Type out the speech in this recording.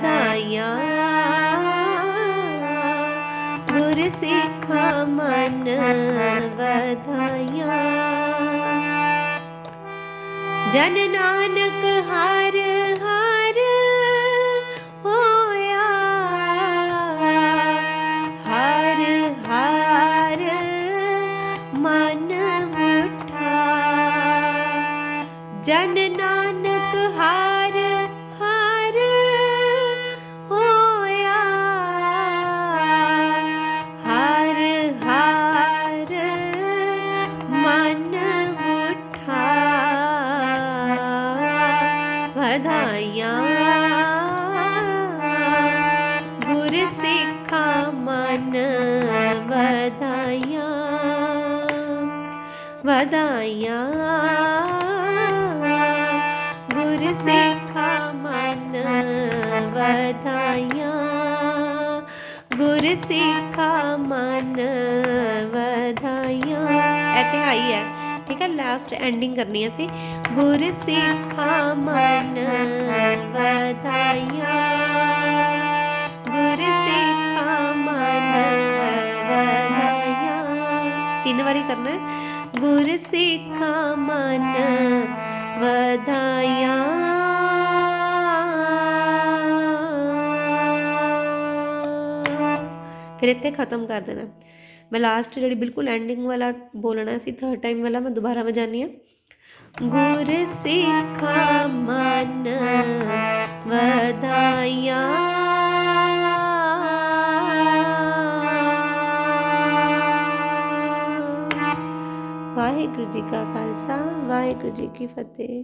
ਵਧਾਈਆਂ। ਗੁਰ ਸਿੱਖਾਂ ਮਨ ਵਧਾਈਆਂ। ਜਨ ਨਾਨਕ ਹਰ ਹਰ ਹੋਇਆ। ਹਰ ਹਰ ਮਨ ਉਠਾ ਜਨ ਨਾਨਕ ਹਰ ਹਰ ਵਧਾਈਆਂ ਗੁਰ ਸਿੱਖਾਂ ਮਨ ਵਧਾਈਆਂ ਵਧਾਈਆਂ ਗੁਰ ਸਿੱਖਾਂ ਮਨ ਵਧਾਈਆਂ ਗੁਰ ਸਿੱਖਾਂ ਮਨ ਵਧਾਈਆਂ ਇਹ ਤਿਹਾਈ ਹੈ ठीक है लास्ट एंडिंग करनी है गुर सिखा मन बधाइया। गुर सिखा मन बधाइया। तीन बारी करना है। गुर सिखा मन वधाया फिर इतने ख़त्म कर देना। ਮੈਂ ਲਾਸਟ ਜਿਹੜੀ ਬਿਲਕੁਲ ਐਂਡਿੰਗ ਵਾਲਾ ਬੋਲਣਾ ਸੀ ਥਰਡ ਟਾਈਮ ਵਾਲਾ ਮੈਂ ਦੁਬਾਰਾ ਵਜਾਨੀ ਆ ਗੁਰ ਸਿੱਖਾਂ ਮਨ ਵਧਾਈਆਂ ਵਾਹਿਗੁਰੂ ਜੀ ਕਾ ਖਾਲਸਾ ਵਾਹਿਗੁਰੂ ਜੀ ਕੀ ਫਤਿਹ